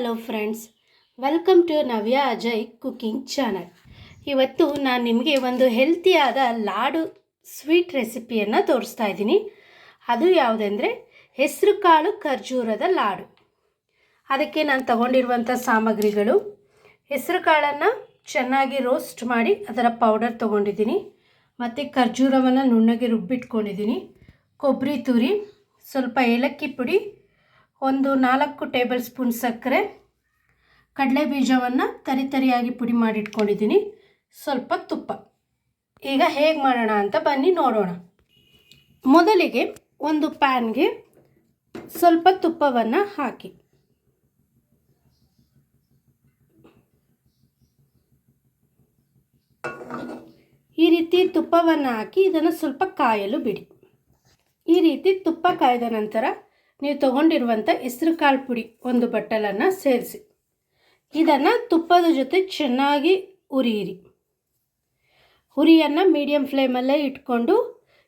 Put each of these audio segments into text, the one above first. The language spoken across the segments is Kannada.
Hello friends, welcome to Navya Ajay cooking channel. ಇವತ್ತು ನಾನು ನಿಮಗೆ ಒಂದು ಹೆಲ್ತಿಯಾದ ಲಾಡು ಸ್ವೀಟ್ ರೆಸಿಪಿಯನ್ನು ತೋರಿಸ್ತಾ ಇದ್ದೀನಿ. ಅದು ಯಾವುದೆಂದರೆ ಹೆಸರು ಕಾಳು ಖರ್ಜೂರದ ಲಾಡು. ಅದಕ್ಕೆ ನಾನು ತಗೊಂಡಿರುವಂಥ ಸಾಮಗ್ರಿಗಳು, ಹೆಸರು ಕಾಳನ್ನು ಚೆನ್ನಾಗಿ ರೋಸ್ಟ್ ಮಾಡಿ ಅದರ ಪೌಡರ್ ತೊಗೊಂಡಿದ್ದೀನಿ. ಮತ್ತು ಖರ್ಜೂರವನ್ನು ನುಣ್ಣಗೆ ರುಬ್ಬಿಟ್ಕೊಂಡಿದ್ದೀನಿ. ಕೊಬ್ಬರಿ ತುರಿ, ಸ್ವಲ್ಪ ಏಲಕ್ಕಿ ಪುಡಿ ಒಂದು ನಾಲ್ಕು ಟೇಬಲ್ ಸ್ಪೂನ್ ಸಕ್ಕರೆ, ಕಡಲೆ ಬೀಜವನ್ನು ತರಿ ತರಿಯಾಗಿ ಪುಡಿ ಮಾಡಿಟ್ಕೊಂಡಿದ್ದೀನಿ. ಸ್ವಲ್ಪ ತುಪ್ಪ. ಈಗ ಹೇಗೆ ಮಾಡೋಣ ಅಂತ ಬನ್ನಿ ನೋಡೋಣ. ಮೊದಲಿಗೆ ಒಂದು ಪ್ಯಾನ್ಗೆ ಸ್ವಲ್ಪ ತುಪ್ಪವನ್ನು ಹಾಕಿ. ಈ ರೀತಿ ತುಪ್ಪವನ್ನು ಹಾಕಿ ಇದನ್ನು ಸ್ವಲ್ಪ ಕಾಯಲು ಬಿಡಿ. ಈ ರೀತಿ ತುಪ್ಪ ಕಾಯ್ದ ನಂತರ ನೀವು ತೊಗೊಂಡಿರುವಂಥ ಹೆಸರು ಕಾಳು ಪುಡಿ ಒಂದು ಬಟ್ಟಲನ್ನು ಸೇರಿಸಿ. ಇದನ್ನು ತುಪ್ಪದ ಜೊತೆ ಚೆನ್ನಾಗಿ ಉರಿಯಿರಿ ಹುರಿಯನ್ನು ಮೀಡಿಯಂ ಫ್ಲೇಮಲ್ಲೇ ಇಟ್ಕೊಂಡು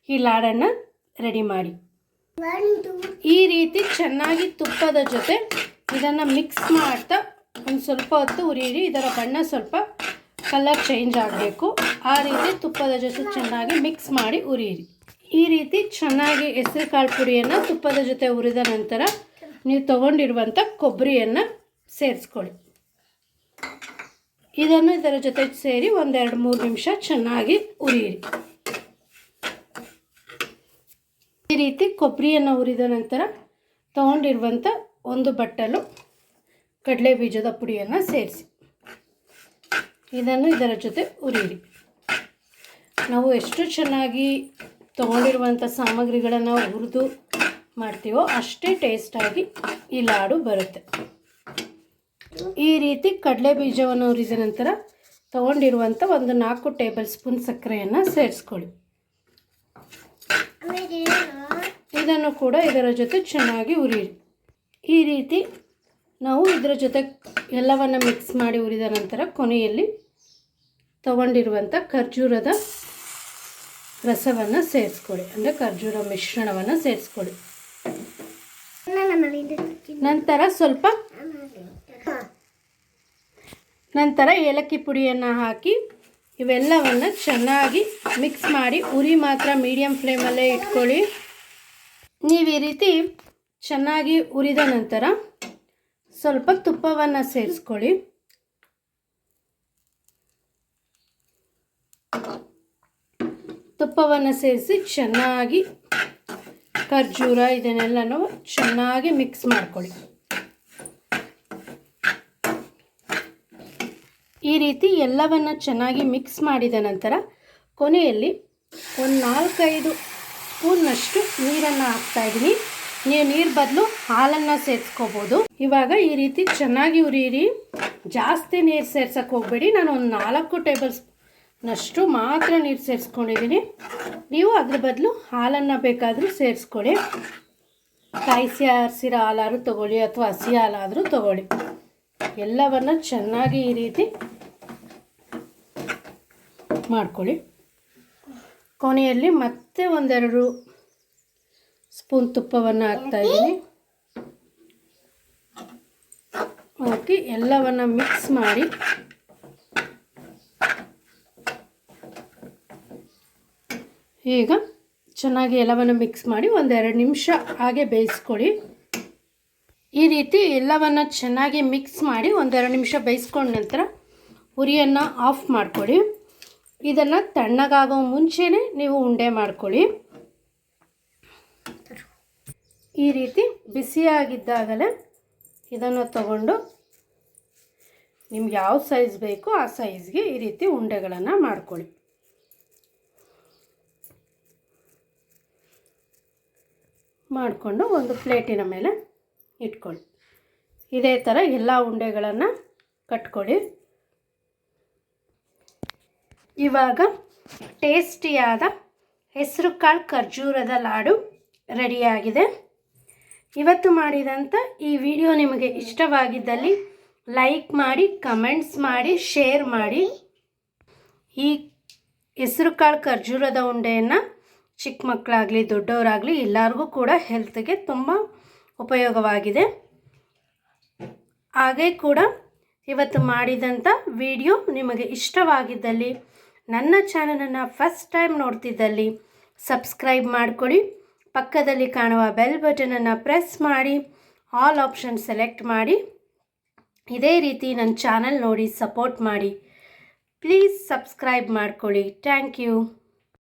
ಈ ಲಾಡನ್ನು ರೆಡಿ ಮಾಡಿ. ಈ ರೀತಿ ಚೆನ್ನಾಗಿ ತುಪ್ಪದ ಜೊತೆ ಇದನ್ನು ಮಿಕ್ಸ್ ಮಾಡ್ತಾ ಒಂದು ಸ್ವಲ್ಪ ಹೊತ್ತು ಉರಿಯಿರಿ ಇದರ ಬಣ್ಣ ಸ್ವಲ್ಪ ಕಲರ್ ಚೇಂಜ್ ಆಗಬೇಕು. ಆ ರೀತಿ ತುಪ್ಪದ ಜೊತೆ ಚೆನ್ನಾಗಿ ಮಿಕ್ಸ್ ಮಾಡಿ ಉರಿಯಿರಿ ಈ ರೀತಿ ಚೆನ್ನಾಗಿ ಹೆಸರು ಕಾಳು ಪುಡಿಯನ್ನು ತುಪ್ಪದ ಜೊತೆ ಹುರಿದ ನಂತರ ನೀವು ತೊಗೊಂಡಿರುವಂಥ ಕೊಬ್ಬರಿಯನ್ನು ಸೇರಿಸ್ಕೊಳ್ಳಿ. ಇದನ್ನು ಇದರ ಜೊತೆ ಸೇರಿ ಒಂದೆರಡು ಮೂರು ನಿಮಿಷ ಚೆನ್ನಾಗಿ ಉರಿಯಿರಿ ಈ ರೀತಿ ಕೊಬ್ಬರಿಯನ್ನು ಹುರಿದ ನಂತರ ತೊಗೊಂಡಿರುವಂಥ ಒಂದು ಬಟ್ಟಲು ಕಡಲೆ ಬೀಜದ ಪುಡಿಯನ್ನು ಸೇರಿಸಿ. ಇದನ್ನು ಇದರ ಜೊತೆ ಉರಿಯಿರಿ ನಾವು ಎಷ್ಟು ಚೆನ್ನಾಗಿ ತೊಗೊಂಡಿರುವಂಥ ಸಾಮಗ್ರಿಗಳನ್ನು ಹುರಿದು ಮಾಡ್ತೀವೋ ಅಷ್ಟೇ ಟೇಸ್ಟಾಗಿ ಈ ಲಾಡು ಬರುತ್ತೆ. ಈ ರೀತಿ ಕಡಲೆ ಬೀಜವನ್ನು ಹುರಿದ ನಂತರ ತೊಗೊಂಡಿರುವಂಥ ಒಂದು ನಾಲ್ಕು ಟೇಬಲ್ ಸ್ಪೂನ್ ಸಕ್ಕರೆಯನ್ನು ಸೇರಿಸ್ಕೊಳ್ಳಿ. ಇದನ್ನು ಕೂಡ ಇದರ ಜೊತೆ ಚೆನ್ನಾಗಿ ಹುರಿಯಿರಿ. ಈ ರೀತಿ ನಾವು ಇದರ ಜೊತೆ ಎಲ್ಲವನ್ನು ಮಿಕ್ಸ್ ಮಾಡಿ ಹುರಿದ ನಂತರ ಕೊನೆಯಲ್ಲಿ ತಗೊಂಡಿರುವಂಥ ಖರ್ಜೂರದ ರಸವನ್ನು ಸೇರಿಸ್ಕೊಳ್ಳಿ ಅಂದರೆ ಖರ್ಜೂರ ಮಿಶ್ರಣವನ್ನು ಸೇರಿಸ್ಕೊಳ್ಳಿ ನಂತರ ಸ್ವಲ್ಪ ನಂತರ ಏಲಕ್ಕಿ ಪುಡಿಯನ್ನು ಹಾಕಿ ಇವೆಲ್ಲವನ್ನು ಚೆನ್ನಾಗಿ ಮಿಕ್ಸ್ ಮಾಡಿ ಉರಿ ಮಾತ್ರ ಮೀಡಿಯಂ ಫ್ಲೇಮಲ್ಲೇ ಇಟ್ಕೊಳ್ಳಿ. ನೀವು ಈ ರೀತಿ ಚೆನ್ನಾಗಿ ಉರಿದ ನಂತರ ಸ್ವಲ್ಪ ತುಪ್ಪವನ್ನು ಸೇರಿಸ್ಕೊಳ್ಳಿ. ತುಪ್ಪವನ್ನು ಸೇರಿಸಿ ಚೆನ್ನಾಗಿ ಖರ್ಜೂರ ಇದನ್ನೆಲ್ಲನೂ ಚೆನ್ನಾಗಿ ಮಿಕ್ಸ್ ಮಾಡ್ಕೊಳ್ಳಿ. ಈ ರೀತಿ ಎಲ್ಲವನ್ನು ಚೆನ್ನಾಗಿ ಮಿಕ್ಸ್ ಮಾಡಿದ ನಂತರ ಕೊನೆಯಲ್ಲಿ ಒಂದು ನಾಲ್ಕೈದು ಸ್ಪೂನ್ನಷ್ಟು ನೀರನ್ನು ಹಾಕ್ತಾಯಿದ್ದೀನಿ ನೀವು ನೀರು ಬದಲು ಹಾಲನ್ನು ಸೇರಿಸ್ಕೋಬೋದು. ಇವಾಗ ಈ ರೀತಿ ಚೆನ್ನಾಗಿ ಉರಿಯಿರಿ ಜಾಸ್ತಿ ನೀರು ಸೇರ್ಸಕ್ಕೆ ಹೋಗಬೇಡಿ. ನಾನು ಒಂದು ನಾಲ್ಕು ಟೇಬಲ್ ಸ್ಪೂನಷ್ಟು ಮಾತ್ರ ನೀರು ಸೇರಿಸ್ಕೊಂಡಿದ್ದೀನಿ ನೀವು ಅದ್ರ ಬದಲು ಹಾಲನ್ನು ಬೇಕಾದರೂ ಸೇರಿಸ್ಕೊಳ್ಳಿ ಕಾಯಿಸಿ ಆರಿಸಿರೋ ಹಾಲಾದರೂ ತೊಗೊಳ್ಳಿ ಅಥವಾ ಹಸಿ ಹಾಲಾದರೂ ತೊಗೊಳ್ಳಿ. ಎಲ್ಲವನ್ನು ಚೆನ್ನಾಗಿ ಈ ರೀತಿ ಮಾಡ್ಕೊಳ್ಳಿ ಕೊನೆಯಲ್ಲಿ ಮತ್ತೆ ಒಂದೆರಡು ಸ್ಪೂನ್ ತುಪ್ಪವನ್ನು ಹಾಕ್ತಾಯಿದ್ದೀನಿ ಹಾಕಿ ಎಲ್ಲವನ್ನು ಮಿಕ್ಸ್ ಮಾಡಿ ಈಗ ಚೆನ್ನಾಗಿ ಎಲ್ಲವನ್ನು ಮಿಕ್ಸ್ ಮಾಡಿ ಒಂದೆರಡು ನಿಮಿಷ ಹಾಗೆ ಬೇಯಿಸ್ಕೊಳ್ಳಿ. ಈ ರೀತಿ ಎಲ್ಲವನ್ನು ಚೆನ್ನಾಗಿ ಮಿಕ್ಸ್ ಮಾಡಿ ಒಂದೆರಡು ನಿಮಿಷ ಬೇಯಿಸ್ಕೊಂಡ ನಂತರ ಉರಿಯನ್ನು ಆಫ್ ಮಾಡಿಕೊಳ್ಳಿ. ಇದನ್ನು ತಣ್ಣಗಾಗೋ ಮುಂಚೆನೇ ನೀವು ಉಂಡೆ ಮಾಡ್ಕೊಳ್ಳಿ. ಈ ರೀತಿ ಬಿಸಿಯಾಗಿದ್ದಾಗಲೇ ಇದನ್ನು ತಗೊಂಡು ನಿಮ್ಗೆ ಯಾವ ಸೈಜ್ ಬೇಕೋ ಆ ಸೈಜ್ಗೆ ಈ ರೀತಿ ಉಂಡೆಗಳನ್ನು ಮಾಡ್ಕೊಳ್ಳಿ. ಮಾಡಿಕೊಂಡು ಒಂದು ಪ್ಲೇಟಿನ ಮೇಲೆ ಇಟ್ಕೊಳ್ಳಿ. ಇದೇ ಥರ ಎಲ್ಲ ಉಂಡೆಗಳನ್ನು ಕಟ್ಕೊಳ್ಳಿ. ಇವಾಗ ಟೇಸ್ಟಿಯಾದ ಹೆಸರು ಕಾಳು ಖರ್ಜೂರದ ಲಾಡು ರೆಡಿಯಾಗಿದೆ. ಇವತ್ತು ಮಾಡಿದಂಥ ಈ ವಿಡಿಯೋ ನಿಮಗೆ ಇಷ್ಟವಾಗಿದ್ದಲ್ಲಿ ಲೈಕ್ ಮಾಡಿ, ಕಮೆಂಟ್ಸ್ ಮಾಡಿ, ಶೇರ್ ಮಾಡಿ. ಈ ಹೆಸರು ಕಾಳು ಖರ್ಜೂರದ ಉಂಡೆಯನ್ನು ಚಿಕ್ಕ ಮಕ್ಕಳಾಗಲಿ, ದೊಡ್ಡವರಾಗಲಿ ಎಲ್ಲರಿಗೂ ಕೂಡ ಹೆಲ್ತ್ಗೆ ತುಂಬ ಉಪಯೋಗವಾಗಿದೆ. ಹಾಗೆ ಕೂಡ ಇವತ್ತು ಮಾಡಿದಂಥ ವಿಡಿಯೋ ನಿಮಗೆ ಇಷ್ಟವಾಗಿದ್ದಲ್ಲಿ, ನನ್ನ ಚಾನಲನ್ನು ಫಸ್ಟ್ ಟೈಮ್ ನೋಡ್ತಿದ್ದಲ್ಲಿ ಸಬ್ಸ್ಕ್ರೈಬ್ ಮಾಡಿಕೊಳ್ಳಿ. ಪಕ್ಕದಲ್ಲಿ ಕಾಣುವ ಬೆಲ್ ಬಟನನ್ನು ಪ್ರೆಸ್ ಮಾಡಿ ಆಲ್ ಆಪ್ಷನ್ ಸೆಲೆಕ್ಟ್ ಮಾಡಿ. ಇದೇ ರೀತಿ ನನ್ನ ಚಾನಲ್ ನೋಡಿ ಸಪೋರ್ಟ್ ಮಾಡಿ. ಪ್ಲೀಸ್ ಸಬ್ಸ್ಕ್ರೈಬ್ ಮಾಡಿಕೊಳ್ಳಿ. Thank you